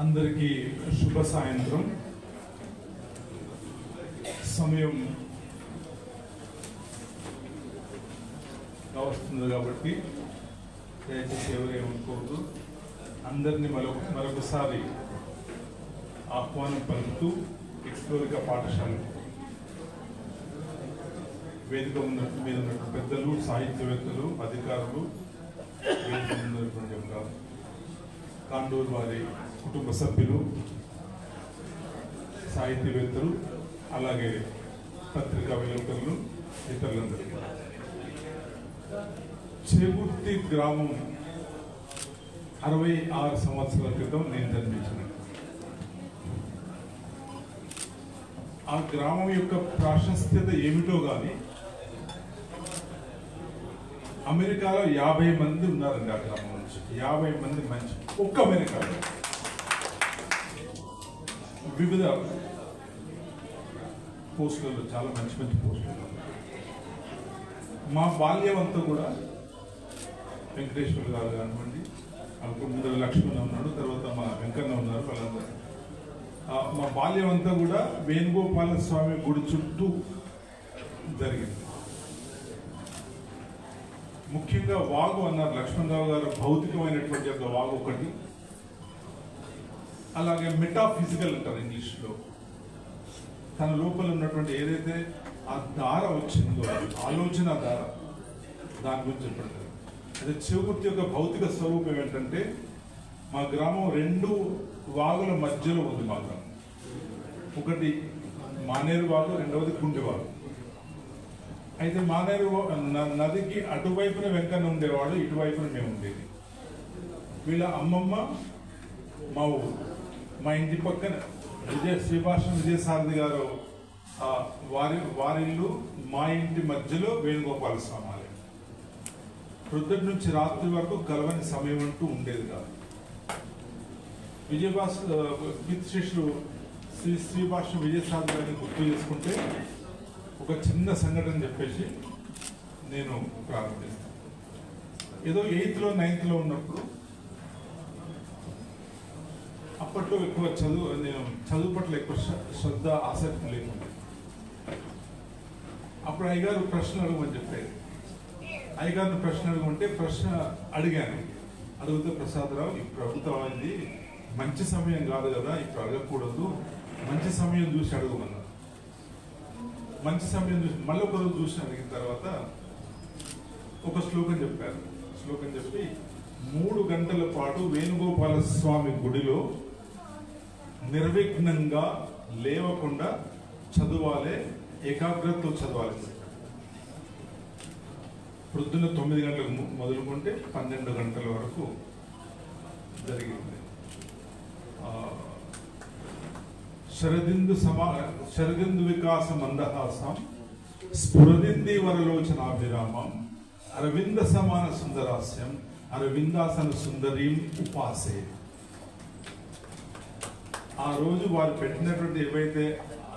అందరికీ శుభ సాయంత్రం. సమయం వస్తుంది కాబట్టి దయచేసి ఎవరు ఏమనుకోవద్దు. అందరినీ మరొక మరొకసారి ఆహ్వానం పలుకుతూ ఎక్స్ప్లోరిక పాఠశాల వేదిక ఉన్న మీద ఉన్న పెద్దలు సాహిత్యవేత్తలు అధికారులు వేదిక ఉన్నటువంటి కాండూరు వారి కుటుంబ సభ్యులు సాహిత్యవేత్తలు అలాగే పత్రికా విలేకరులు ఇతరులందరికీ చేగుర్తి గ్రామం అరవై ఆరు సంవత్సరాల క్రితం నేను జన్మించిన. ఆ గ్రామం యొక్క ప్రాశస్త్యత ఏమిటో కానీ అమెరికాలో యాభై మంది ఉన్నారండి ఆ గ్రామం నుంచి. యాభై మంది మంచి ఒక్క అమెరికాలో. వివిధ పోస్టులలో చాలా మంచి మంచి పోస్టులు మా బాల్యం అంతా కూడా వెంకటేశ్వర గారు కానివ్వండి అప్పుడు ముందర లక్ష్మణ్ ఉన్నాడు తర్వాత మా వెంకన్న ఉన్నారు వాళ్ళందరూ. మా బాల్యం అంతా కూడా వేణుగోపాల స్వామి గుడి చుట్టూ జరిగింది. ముఖ్యంగా వాగు అన్నారు లక్ష్మణరావు గారు భౌతికమైనటువంటి ఒక వాగు ఒకటి. అలాగే మెటాఫిజికల్ అంటారు ఇంగ్లీష్లో. తన లోపల ఉన్నటువంటి ఏదైతే ఆ దార వచ్చిందో ఆలోచన దార దాని గురించి చెప్పండి. అదే చెవుకుర్తి యొక్క భౌతిక స్వరూపం ఏంటంటే మా గ్రామం రెండు వాగుల మధ్యలో ఉంది మా గ్రామం. ఒకటి మానేరు వాగు రెండవది కుంటి అయితే మానేరు నదికి అటువైపున వెంకన్న ఉండేవాడు ఇటువైపున మేము ఉండేది. వీళ్ళ అమ్మమ్మ మా ఊరు. మా ఇంటి పక్కన విజయ శ్రీభాష విజయసారథి గారు వారి వారిల్లు మా ఇంటి మధ్యలో వేణుగోపాల స్వామి ఆలయం. ప్రొద్దుటి నుంచి రాత్రి వరకు కలవని సమయం అంటూ ఉండేది కాదు. విజయభాష గీత శిష్యుడు శ్రీ శ్రీభాష విజయసారథి గారిని గుర్తు చేసుకుంటే ఒక చిన్న సంఘటన చెప్పేసి నేను ప్రారంభిస్తాను. ఏదో ఎయిత్లో నైన్త్లో ఉన్నప్పుడు అప్పట్లో ఎక్కువ చదువు నేను చదువు పట్ల ఎక్కువ శ్ర- శ్రద్ధ ఆసక్తి లేకుండా. అప్పుడు అయ్యగారు ప్రశ్న అడగమని చెప్పారు. అయ్యగారిని ప్రశ్న అడగమంటే ప్రశ్న అడిగాను. అడిగితే ప్రసాదరావు ఈ ప్రభుత్వం అనేది మంచి సమయం కాదు కదా ఇప్పుడు అడగకూడదు. మంచి సమయం చూసి అడగమన్నారు. మంచి సమయం చూసి మళ్ళీ ఒక రోజు చూసి అడిగిన తర్వాత ఒక శ్లోకం చెప్పారు. శ్లోకం చెప్పి మూడు గంటల పాటు వేణుగోపాల స్వామి గుడిలో నిర్విఘ్నంగా లేవకుండా చదవాలి ఏకాగ్రతతో చదవాలి. ప్రొద్దున తొమ్మిది గంటలకు మొదలుకుంటే పన్నెండు గంటల వరకు జరిగింది. శరదిందు సమా శరదిందు వికాస మందహాసం స్ఫురదింది వరలోచనాభిరామం అరవింద సమాన సుందరాస్యం అరవిందాసన సుందరీం ఉపాసే. ఆ రోజు వారు పెట్టినటువంటి ఏవైతే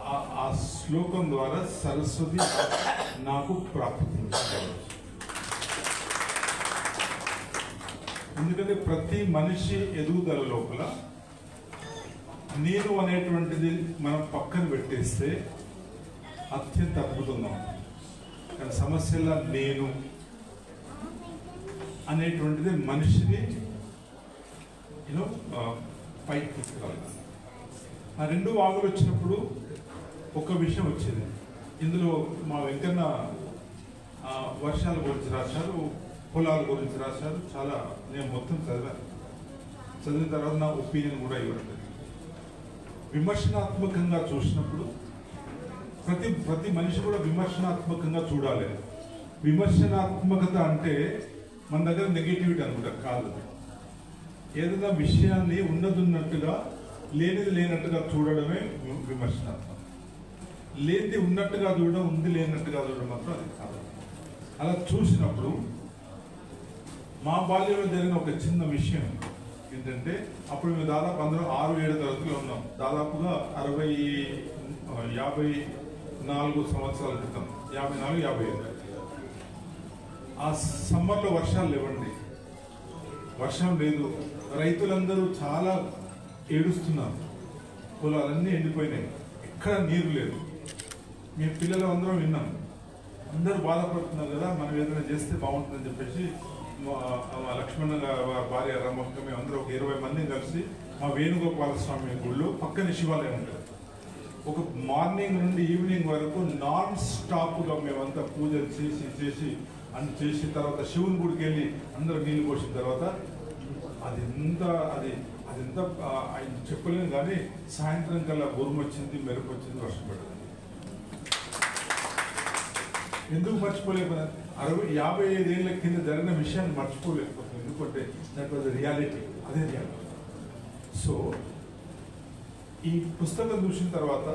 ఆ- శ్లోకం ద్వారా సరస్వతి నాకు ప్రాప్తి ఎందుకంటే ప్రతి మనిషి ఎదుగుదల లోపల నేను అనేటువంటిది మనం పక్కన పెట్టేస్తే అత్యంత అద్భుతంగా ఉంటుంది. కానీ సమస్యల నేను అనేటువంటిది మనిషిని యూనో పైకి తీసుకురాలి ఆ రెండు వాగులు వచ్చినప్పుడు ఒక విషయం వచ్చేది. ఇందులో మా వెంకన్న వర్షాల గురించి రాశారు పొలాల గురించి రాశారు. చాలా నేను మొత్తం చదివాను చదివిన తర్వాత నా ఒపీనియన్ కూడా ఇవ్వడం విమర్శనాత్మకంగా చూసినప్పుడు ప్రతి ప్రతి మనిషి కూడా విమర్శనాత్మకంగా చూడాలి. విమర్శనాత్మకత అంటే మన దగ్గర నెగిటివిటీ అనుకుంటా కాదు. ఏదైనా విషయాన్ని ఉన్నదున్నట్టుగా లేనిది లేనట్టుగా చూడడమే విమర్శనాత్మకం. లేనిది ఉన్నట్టుగా చూడడం ఉంది లేనట్టుగా చూడడం మాత్రం అది కాదు. అలా చూసినప్పుడు మా బాల్యంలో జరిగిన ఒక చిన్న విషయం ఏంటంటే అప్పుడు మేము దాదాపు అందరం ఆరు ఏడు తరగతిలో ఉన్నాం. దాదాపుగా అరవై యాభై నాలుగు సంవత్సరాల క్రితం. యాభై నాలుగు యాభై ఐదు. ఆ సమ్మర్లో వర్షాలు లేవండి. వర్షం లేదు. రైతులందరూ చాలా ఏడుస్తున్నారు పొలాలన్నీ ఎండిపోయినాయి. ఎక్కడ నీరు లేదు. మీ పిల్లలు అందరం విన్నాం. అందరూ బాధపడుతున్నారు కదా మనం ఏదైనా చేస్తే బాగుంటుందని చెప్పేసి లక్ష్మణ భార్య రామక్క మేము అందరూ ఒక ఇరవై మందిని కలిసి మా వేణుగోపాల స్వామి గుళ్ళు పక్కన శివాలయం ఉంటుంది ఒక మార్నింగ్ నుండి ఈవినింగ్ వరకు నాన్ స్టాప్గా మేమంతా పూజలు చేసి చేసి అని చేసిన తర్వాత శివుని గుడికి వెళ్ళి అందరూ నీళ్ళు పోసిన తర్వాత అది ఎంత అది అదంతా ఆయన చెప్పలేము కానీ సాయంత్రం కల్లా భూమి వచ్చింది మెరుపు వచ్చింది వర్షం పడింది ఎందుకు మర్చిపోలేకపోయినా అరవై యాభై ఐదేళ్ళ కింద జరిగిన విషయాన్ని మర్చిపోలేకపోతుంది ఎందుకంటే దట్ వాజ్ రియాలిటీ అదే రియాలిటీ. సో ఈ పుస్తకం చూసిన తర్వాత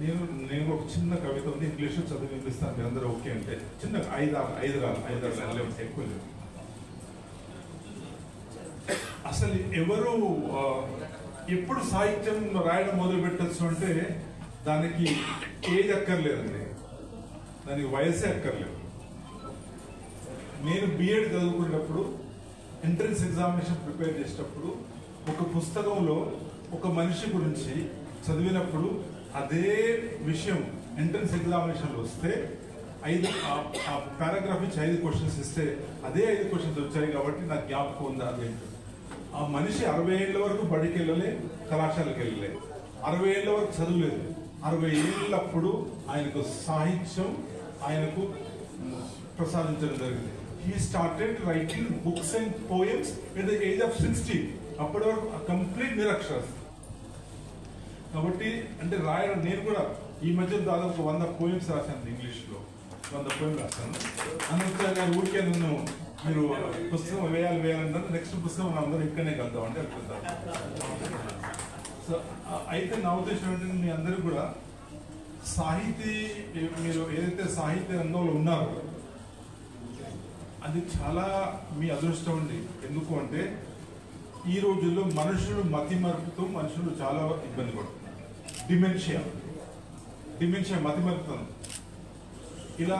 నేను నేను ఒక చిన్న కవిత ఉంది ఇంగ్లీష్లో చదివి వినిపిస్తాను. మీరు అందరూ ఓకే అంటే చిన్న ఐదు ఆరు ఐదు రాలు ఐదు ఆరు ఎక్కువ లేదు అసలు ఎవరు ఎప్పుడు సాహిత్యం రాయడం మొదలు పెట్టచ్చు అంటే దానికి ఏజ్ అక్కర్లేదండి. దానికి వయసే అక్కర్లేదు. నేను బిఎడ్ చదువుకునేటప్పుడు ఎంట్రన్స్ ఎగ్జామినేషన్ ప్రిపేర్ చేసేటప్పుడు ఒక పుస్తకంలో ఒక మనిషి గురించి చదివినప్పుడు అదే విషయం ఎంట్రన్స్ ఎగ్జామినేషన్లో వస్తే ఐదు ఆ- ఆ పారాగ్రాఫ్ నుంచి ఐదు క్వశ్చన్స్ ఇస్తే అదే ఐదు క్వశ్చన్స్ వచ్చాయి కాబట్టి నాకు జ్ఞాపకం ఉంది అదేంటి ఆ మనిషి అరవై ఏళ్ళ వరకు బడికి వెళ్ళలే కళాశాలకు వెళ్ళలే అరవై ఏళ్ళ వరకు చదువులేదు. అరవై ఏళ్ళప్పుడు ఆయనకు సాహిత్యం ఆయనకు ప్రసాదించడం జరిగింది. He started writing books and poems at the age of sixty అప్పటి వరకు కంప్లీట్ నిరక్షరాస్యత. కాబట్టి అంటే రాయడం నేను కూడా ఈ మధ్య దాదాపు వంద పోయిమ్స్ రాశాను ఇంగ్లీష్లో. వంద పోయిం రాశాను. అందుకే నేను ఊరికే నన్ను మీరు పుస్తకం వేయాలి వేయాలంటే నెక్స్ట్ పుస్తకం మనం అందరం ఇక్కడనే కలుద్దాం అంటే అనుకుంటాం సో అయితే నా ఉద్దేశం ఏంటంటే మీ అందరూ కూడా సాహితీ మీరు ఏదైతే సాహిత్య రంగంలో ఉన్నారో అది చాలా మీ అదృష్టం అండి. ఎందుకు అంటే ఈ రోజుల్లో మనుషులు మతి మరుపుతూ మనుషులు చాలా ఇబ్బంది పడుతున్నారు. డిమెన్షియా డిమెన్షియా మతి మరుపుతుంది ఇలా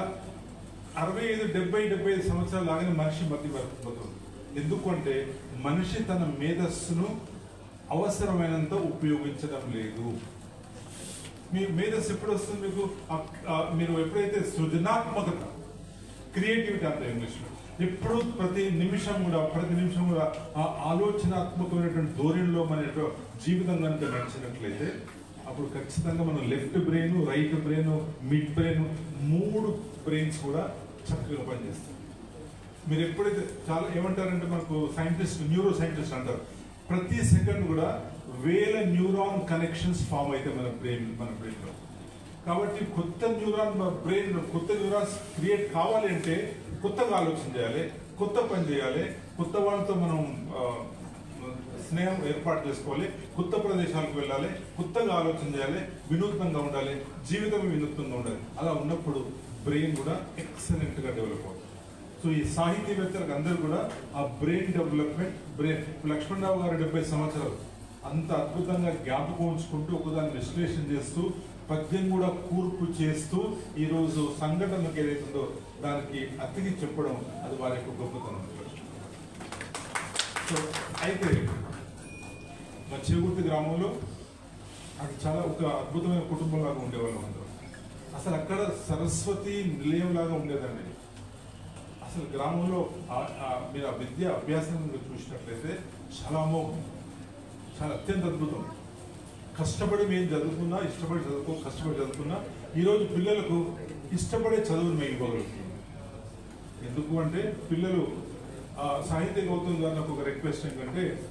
అరవై ఐదు డెబ్బై డెబ్బై ఐదు సంవత్సరాలు లాగానే మనిషి మతి మరుపుతుంది ఎందుకంటే మనిషి తన మేధస్సును అవసరమైనంత ఉపయోగించడం లేదు. మీ మేధస్సు ఎప్పుడు వస్తుంది మీకు మీరు ఎప్పుడైతే సృజనాత్మకత క్రియేటివిటీ అంత ఇంగ్లీష్లో ఎప్పుడు ప్రతి నిమిషం కూడా ప్రతి నిమిషం కూడా ఆ ఆలోచనాత్మకమైనటువంటి ధోరణిలో మన జీవితం కనుక నడిచినట్లయితే అప్పుడు ఖచ్చితంగా మనం left brain right brain mid brain మూడు బ్రెయిన్స్ కూడా చక్కగా పనిచేస్తాయి. మీరు ఎప్పుడైతే చాలా ఏమంటారంటే మనకు సైంటిస్ట్ న్యూరో సైంటిస్ట్ అంటారు. ప్రతి సెకండ్ కూడా వేల న్యూరాన్ కనెక్షన్స్ ఫామ్ అయితే మన బ్రెయిన్ మన బ్రెయిన్లో. కాబట్టి కొత్త న్యూరాన్ బ్రెయిన్ కొత్త న్యూరాన్స్ క్రియేట్ కావాలి అంటే కొత్తగా ఆలోచన చేయాలి కొత్త పని చేయాలి కొత్త వాళ్ళతో మనం స్నేహం ఏర్పాటు చేసుకోవాలి కొత్త ప్రదేశాలకు వెళ్ళాలి కొత్తగా ఆలోచన చేయాలి వినూత్నంగా ఉండాలి జీవితం వినూత్నంగా ఉండాలి. అలా ఉన్నప్పుడు బ్రెయిన్ కూడా ఎక్సలెంట్గా డెవలప్ అవుతుంది. సో ఈ సాహితీవేత్తలకు అందరూ కూడా ఆ బ్రెయిన్ డెవలప్మెంట్ బ్రెయిన్ లక్ష్మణరావు గారు డెబ్బై సంవత్సరాలు అంత అద్భుతంగా జ్ఞాపకం ఉంచుకుంటూ ఒకదాన్ని విశ్లేషణ చేస్తూ పద్యం కూడా కూర్పు చేస్తూ ఈరోజు రోజు సంఘటనలకు ఏదైతుందో దానికి అతికి చెప్పడం అది వారి యొక్క గొప్పతనం. సో అయితే మా చేగుర్తి గ్రామంలో అది చాలా ఒక అద్భుతమైన కుటుంబంలాగా ఉండేవాళ్ళం అందరూ. అసలు అక్కడ సరస్వతి నిలయం లాగా ఉండేదండి. అసలు గ్రామంలో ఆ- మీరు ఆ విద్య అభ్యాసం మీరు చూసినట్లయితే చాలా అమోఘం చాలా అత్యంత అద్భుతం. కష్టపడి మేము చదువుకున్నా ఇష్టపడి చదువుకో కష్టపడి చదువుకున్నా ఈరోజు పిల్లలకు ఇష్టపడే చదువును మేము ఇవ్వగలుగుతున్నాం. ఎందుకు అంటే పిల్లలు సాహిత్య గౌతమ్ గారు నాకు ఒక రిక్వెస్ట్ ఏంటంటే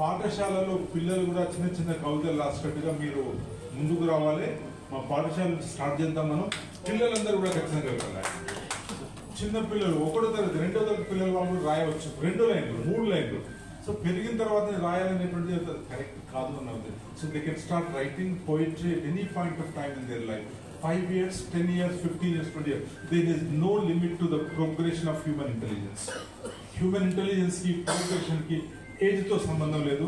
పాఠశాలలో పిల్లలు కూడా చిన్న చిన్న కవితలు రాసినట్టుగా మీరు ముందుకు రావాలి. మా పాఠశాల స్టార్ట్ చేద్దాం మనం. పిల్లలందరూ కూడా ఖచ్చితంగా వెళ్ళాలి. చిన్న పిల్లలు ఒకటో తరగతి రెండో తరగతి పిల్లలు వాళ్ళు రాయవచ్చు. రెండు లైన్లు మూడు లైన్లు. సో పెరిగిన తర్వాత రాయాలనేటువంటిది కరెక్ట్ కాదు అన్నది so they can start writing poetry any point of time in their life five years ten years fifteen years twenty years there is no limit to the progression of human intelligence human ఇంటెలిజెన్స్కి కి ఏజ్తో సంబంధం లేదు.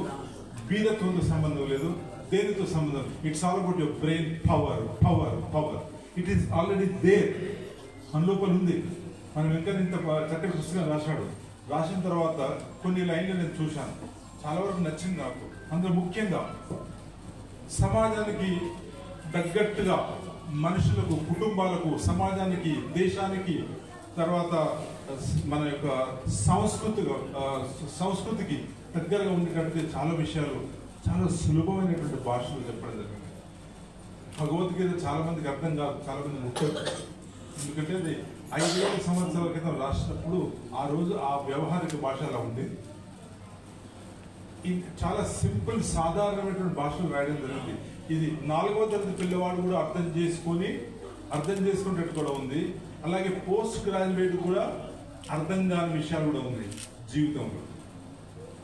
బీదత్వంతో సంబంధం లేదు. దేనితో సంబంధం? It's all about your brain power power power it is already there మన లోపల ఉంది. మనం ఇంకా ఇంత చక్కటి పుస్తకం రాశాడు. రాసిన తర్వాత కొన్ని లైన్లు నేను చూశాను. చాలా వరకు నచ్చింది నాకు. అందులో ముఖ్యంగా సమాజానికి తగ్గట్టుగా మనుషులకు కుటుంబాలకు సమాజానికి దేశానికి తర్వాత మన యొక్క సంస్కృతి సంస్కృతికి దగ్గరగా ఉండేటట్టు చాలా విషయాలు చాలా సులభమైనటువంటి భాషలో చెప్పడం జరిగింది. భగవద్గీత చాలా మందికి అర్థం కాదు చాలా మంది ముఖ్యం. ఎందుకంటే అది ఐదేళ్ళ సంవత్సరాల క్రితం రాసినప్పుడు ఆ రోజు ఆ వ్యవహారిక భాష అలా ఉండేది. ఇది చాలా సింపుల్ సాధారణమైనటువంటి భాషలో రాయడం జరిగింది. ఇది నాలుగవ తరగతి పిల్లవాడు కూడా అర్థం చేసుకొని అర్థం చేసుకునేటట్టు కూడా ఉంది. అలాగే పోస్ట్ గ్రాడ్యుయేట్ కూడా అర్థం కాని విషయాలు కూడా ఉంది జీవితంలో.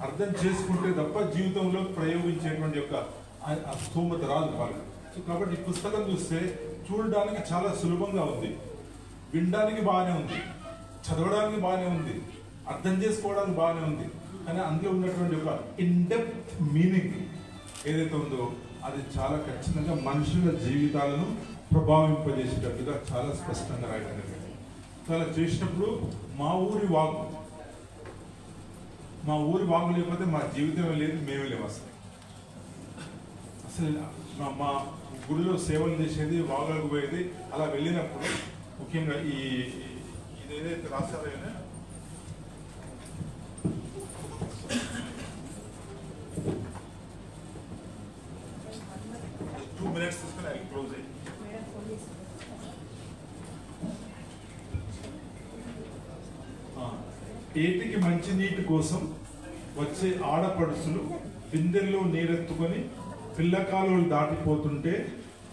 అర్థం చేసుకుంటే తప్ప జీవితంలో ప్రయోగించేటువంటి యొక్క స్థూమత రాదు వాళ్ళకి. సో కాబట్టి ఈ పుస్తకం చూస్తే చూడడానికి చాలా సులభంగా ఉంది. వినడానికి బాగానే ఉంది. చదవడానికి బాగానే ఉంది. అర్థం చేసుకోవడానికి బాగానే ఉంది. కానీ అందులో ఉన్నటువంటి ఒక ఇన్డెప్త్ మీనింగ్ ఏదైతే ఉందో అది చాలా ఖచ్చితంగా మనుషుల జీవితాలను ప్రభావింపజేసేటట్టుగా చాలా స్పష్టంగా రాయడం జరిగింది. సో అలా చేసినప్పుడు మా ఊరి వాగు మా ఊరు బాగులేకపోతే మా జీవితమే లేదు మేమే లేవు అసలు. అసలు మా- మా గుడిలో సేవలు చేసేది వాగులకు పోయేది అలా వెళ్ళినప్పుడు ముఖ్యంగా ఈ ఇదేదైతే రాష్ట్రాలైనా ఏదైతే రాశారో ఈయన, టూ మినిట్స్ తీసుకుని ఐ క్లోజ్ అయ్యి ఆ, ఏటికి మంచినీటి కోసం వచ్చే ఆడపడుసులు బిందెల్లో నీరెత్తుకొని పిల్లకాలువలు దాటిపోతుంటే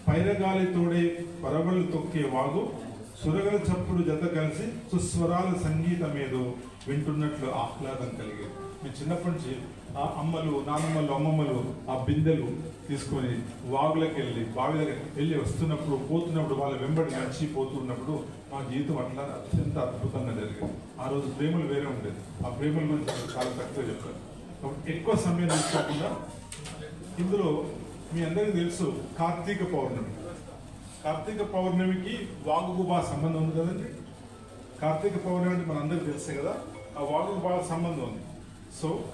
పైరగాలి తోడే పరవళ్ళు తొక్కే వాగు సురగల చప్పుడు జత కలిసి సుస్వరాల సంగీతం ఏదో వింటున్నట్లు ఆహ్లాదం కలిగేది. మీ చిన్నప్పటి నుంచి ఆ అమ్మలు నానమ్మలు అమ్మమ్మలు ఆ బిందెలు తీసుకొని వాగులకు వెళ్ళి బావి దగ్గర వెళ్ళి వస్తున్నప్పుడు పోతున్నప్పుడు వాళ్ళ వెంబడి నడిచి పోతున్నప్పుడు మా జీవితం అట్లా అత్యంత అద్భుతంగా జరిగింది. ఆ రోజు ప్రేమలు వేరే ఉండేది. ఆ ప్రేమల గురించి చాలా తక్కువ చెప్పారు. కాబట్టి ఎక్కువ సమయం తీసుకోకుండా ఇందులో మీ అందరికీ తెలుసు కార్తీక పౌర్ణమి. కార్తీక పౌర్ణమికి వాగుకు బాగా సంబంధం ఉంది కదండి? కార్తీక పౌర్ణమి అంటే మన తెలుసే కదా ఆ వాగుకు బాగా సంబంధం ఉంది. సో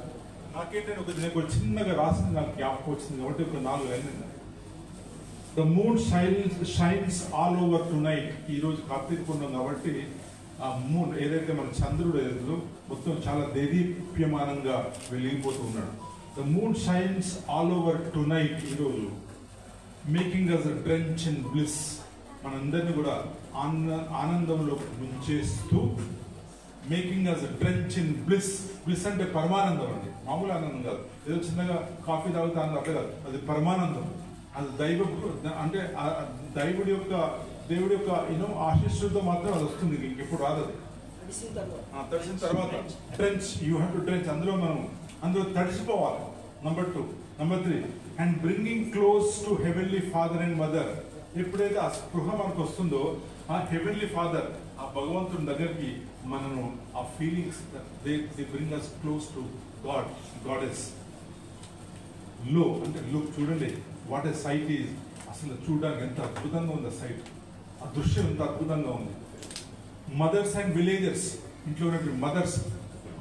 నాకేంటంటే ఒక నేను ఒక చిన్నగా రాసింది నాకు జ్ఞాపకం వచ్చింది. కాబట్టి ఒక నాలుగు వెళ్ళింది the moon shines shines all over tonight ఈరోజు కార్తీక పూర్ణం కాబట్టి ఆ మూన్ ఏదైతే మన చంద్రుడు ఏదో మొత్తం చాలా దేదీప్యమానంగా వెలిగిపోతూ ఉన్నాడు. The moon shines all over tonight ఈరోజు making us drench in bliss మనందరినీ కూడా ఆనంద ఆనందంలో ముంచేస్తూ making us drench in bliss bliss అంటే పరమానందం అండి. మామూలు ఆనందం కాదు. ఏదో చిన్నగా కాఫీ తాగుతా అట్లే కాదు. అది పరమానందం. అది దైవ అంటే దైవుడి యొక్క దేవుడి యొక్క యూనో ఆశీస్సులతో మాత్రం అది వస్తుంది. ఇంకెప్పుడు రాదు అది. తడిసిన తర్వాత drench you have to drench అందులో మనం అందులో తడిసిపోవాలి. Number two number three and bringing close to heavenly father and mother ఎప్పుడైతే ఆ స్పృహ మనకు వస్తుందో ఆ హెవెన్లీ ఫాదర్ ఆ భగవంతుని దగ్గరికి మనను ఆ feelings they they bring us close to god గాడెస్లో అంటే లుక్ చూడండి. వాట్ ఎ సైట్ ఈజ్ అసలు చూడడానికి ఎంత అద్భుతంగా ఉంది ఆ సైట్ ఆ దృశ్యం ఎంత అద్భుతంగా ఉంది. మదర్స్ అండ్ విలేజర్స్ ఇంట్లో ఉన్నటువంటి మదర్స్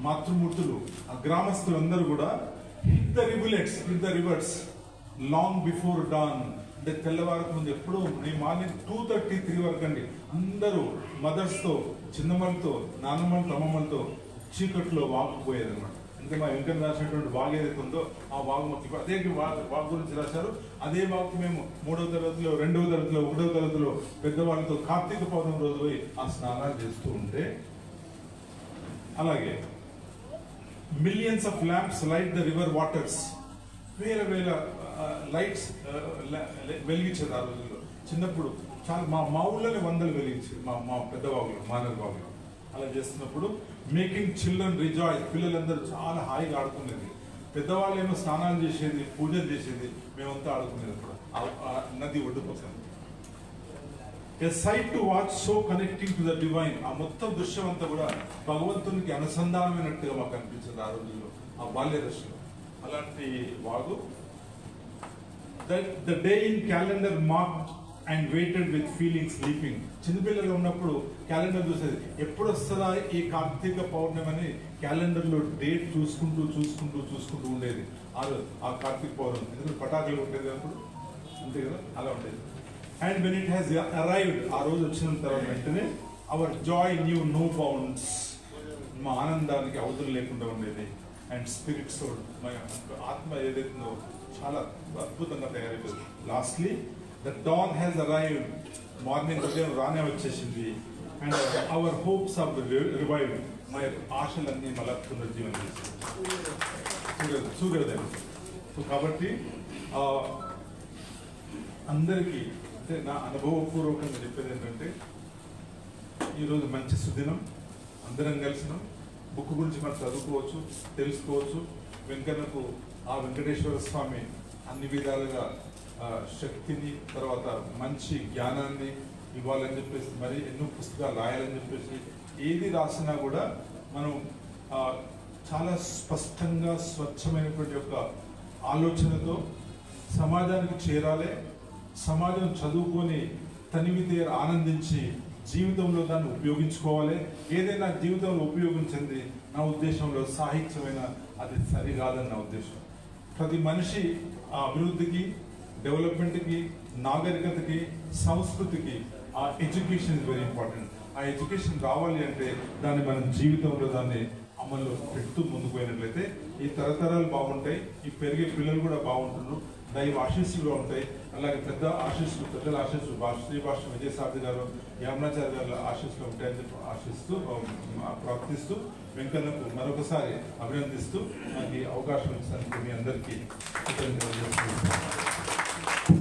మాతృమూర్తులు ఆ గ్రామస్తులు అందరూ కూడా hit the rivulets hit the rivers long before dawn అంటే తెల్లవారకు ముందు ఎప్పుడో నేను మార్నింగ్ టూ థర్టీ త్రీ వరకు అండి. అందరూ మదర్స్తో చిన్నమ్మలతో నాన్నమ్మలతో అమ్మమ్మలతో చీకట్లో వాకుపోయేది అనమాట ఇంకా మా వెంకన్న రాసినటువంటి వాగ్ ఏదైతే ఉందో ఆ వాగు మొత్తం అదే వాగ్ గురించి రాశారు. అదే వాగు మేము మూడవ తరగతిలో రెండవ తరగతిలో ఒకటవ తరగతిలో పెద్దవాళ్ళతో కార్తీక పౌర్ణమి రోజు పోయి ఆ స్నానాలు చేస్తూ ఉంటే అలాగే millions of lamps light the river waters వేల వేల లైట్స్ వెలిగించేది ఆ రోజుల్లో. చిన్నప్పుడు చాలా మా మా ఊళ్ళోనే వందలు వెలిగించేది మా మా పెద్ద బాబులు మానవ బాబులు అలా చేస్తున్నప్పుడు మేకింగ్ చిల్డ్రన్ రిజాయ్ పిల్లలందరూ చాలా హాయిగా ఆడుకునేది. పెద్దవాళ్ళు ఏమో స్నానాలు చేసేది పూజలు చేసేది మేమంతా ఆడుకునేది అప్పుడు నది ఒడ్డు పక్కన. A sight to watch so connecting to the divine ఆ మొత్తం దృశ్యం అంతా కూడా భగవంతునికి అనుసంధానమైనట్టుగా మాకు అనిపించింది ఆ రోజుల్లో ఆ బాల్య దశలో అలాంటి వాగు. The day in calendar mark and waited with feeling sleeping చిన్నపిల్లలు ఉన్నప్పుడు క్యాలెండర్ చూసేది. ఎప్పుడు వస్తుందా ఈ కార్తీక పౌర్ణమి అని క్యాలెండర్లో డేట్ చూసుకుంటూ చూసుకుంటూ చూసుకుంటూ ఉండేది. ఆ ఆ కార్తీక పౌర్ణమి. ఎందుకంటే పటాకులు ఉండేది అప్పుడు? అంతే కదా? అలా ఉండేది. And when it has arrived ఆ రోజు వచ్చిన తర్వాత వెంటనే our joy knew no bounds మా ఆనందానికి అవధులు లేకుండా ఉండేది. అండ్ స్పిరిట్స్ ఆత్మ ఏదైతుందో చాలా అద్భుతంగా తయారైపోయింది. Lastly the dawn has arrived morning ఉదయం రానే వచ్చేసింది. And our hopes of revive మా ఆశలన్నీ మళ్ళా పునర్జీవనం చేసింది సూర్యోదయం సో కాబట్టి అందరికీ అంటే నా అనుభవపూర్వకంగా చెప్పేది ఏంటంటే ఈరోజు మంచి సుదినం. అందరం కలిసినాం. బుక్ గురించి మనం చదువుకోవచ్చు తెలుసుకోవచ్చు. వెంకన్నకు ఆ వెంకటేశ్వర స్వామి అన్ని విధాలుగా శక్తిని తర్వాత మంచి జ్ఞానాన్ని ఇవ్వాలని చెప్పేసి మరి ఎన్నో పుస్తకాలు రాయాలని చెప్పేసి ఏది రాసినా కూడా మనం చాలా స్పష్టంగా స్వచ్ఛమైనటువంటి యొక్క ఆలోచనతో సమాజానికి చేరాలి సమాజం చదువుకొని తనివి తీర ఆనందించి జీవితంలో దాన్ని ఉపయోగించుకోవాలి. ఏదైనా జీవితంలో ఉపయోగించింది నా ఉద్దేశంలో సాహిత్యమైన అది సరికాదని నా ఉద్దేశం. ప్రతి మనిషి ఆ అభివృద్ధికి డెవలప్మెంట్కి నాగరికతకి సంస్కృతికి ఆ ఎడ్యుకేషన్ ఇస్ వెరీ ఇంపార్టెంట్ ఆ ఎడ్యుకేషన్ రావాలి అంటే దాన్ని మనం జీవితంలో దాన్ని అమల్లో పెడుతూ ముందుకు పోయినట్లయితే ఈ తరతరాలు బాగుంటాయి ఈ పెరిగే పిల్లలు కూడా బాగుంటున్నారు. దైవ ఆశీస్సులు ఉంటాయి. అలాగే పెద్ద ఆశీస్సులు పెద్దల ఆశీస్సులు భాష శ్రీ భాష విజయసారథి గారు యామనాచార్య గారు ఆశీస్సులు ఉంటాయని చెప్పి ఆశిస్తూ ప్రార్థిస్తూ వెంకన్నకు మరొకసారి అభినందిస్తూ నాకు ఈ అవకాశం ఇచ్చినందుకు మీ అందరికీ కృతజ్ఞతలు